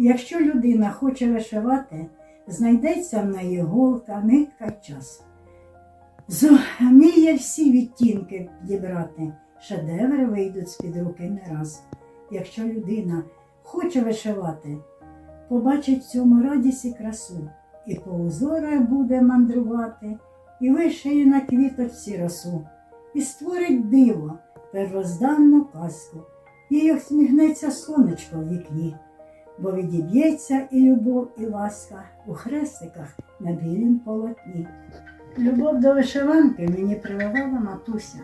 Якщо людина хоче вишивати, знайдеться в неї голка, нитка час. Зуміє всі відтінки підібрати, шедеври вийдуть з-під руки не раз. Якщо людина хоче вишивати, побачить в цьому радість і красу, і по узорах буде мандрувати, і вишиє на квіточці росу, і створить диво, первозданну казку, їй усміхнеться сонечко в вікні, бо відіб'ється і любов, і ласка у хрестиках на білім полотні. Любов до вишиванки мені прививала матуся.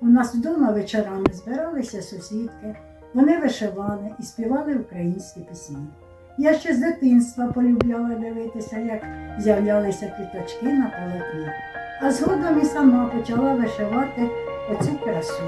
У нас вдома вечорами збиралися сусідки, вони вишивали і співали українські пісні. Я ще з дитинства полюбляла дивитися, як з'являлися квіточки на полотні, а згодом і сама почала вишивати оцю красу.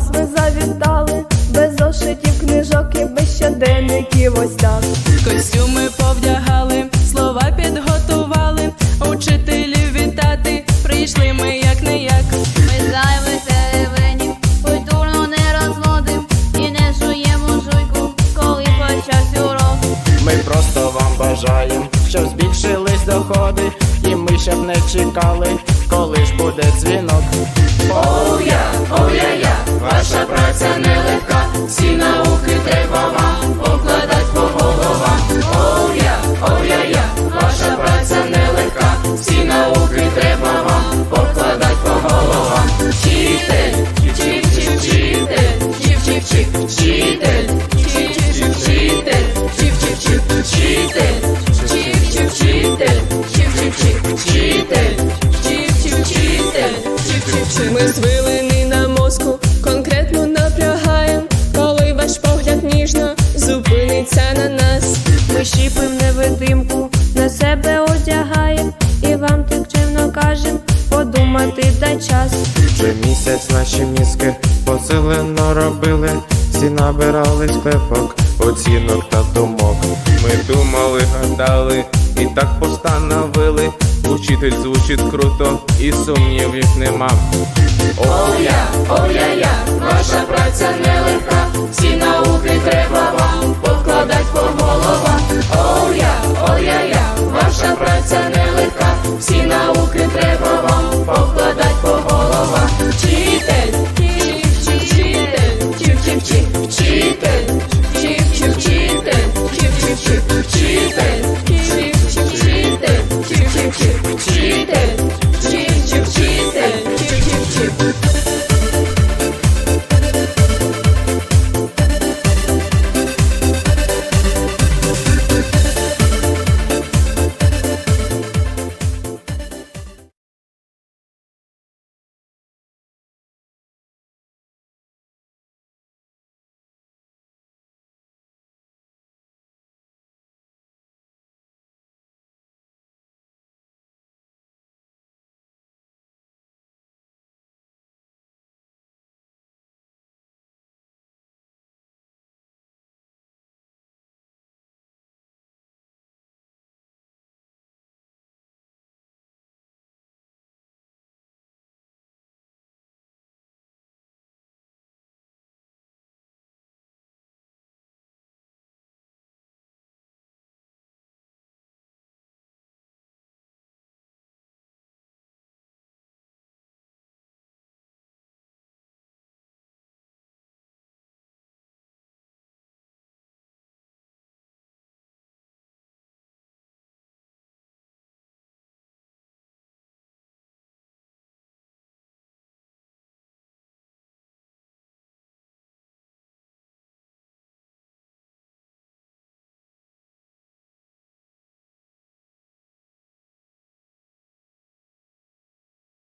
Клас ми завітали, без зошитів, книжок і без щоденників ось так. Костюми повдягали, слова підготували, учителів вітати, прийшли ми як не як. Ми зайвих теревенів, культурно не розводим і не жуємо жуйку, коли почався урок. Ми просто вам бажаємо, щоб збільшились доходи, і ми щоб не чекали, коли ж буде дзвінок. Ми звилини на мозку, конкретно напрягаєм, коли ваш погляд ніжно зупиниться на нас. Ми щіпим невидимку, на себе одягаєм, і вам так чимно кажем, подумати дай час. Вже місяць наші мізки посилено робили, всі набирали склепок, оцінок та думок. Ми думали, гадали і так постановили. Учитель звучить круто, і сумнівів нема. Оля, оля, я, ваша праця нелегка, всі науки треба вам покладать по головам. Оля, оля, я, ваша праця нелегка, всі науки треба вам покладать. Cheating, cheating, cheating, cheating, cheating, cheating.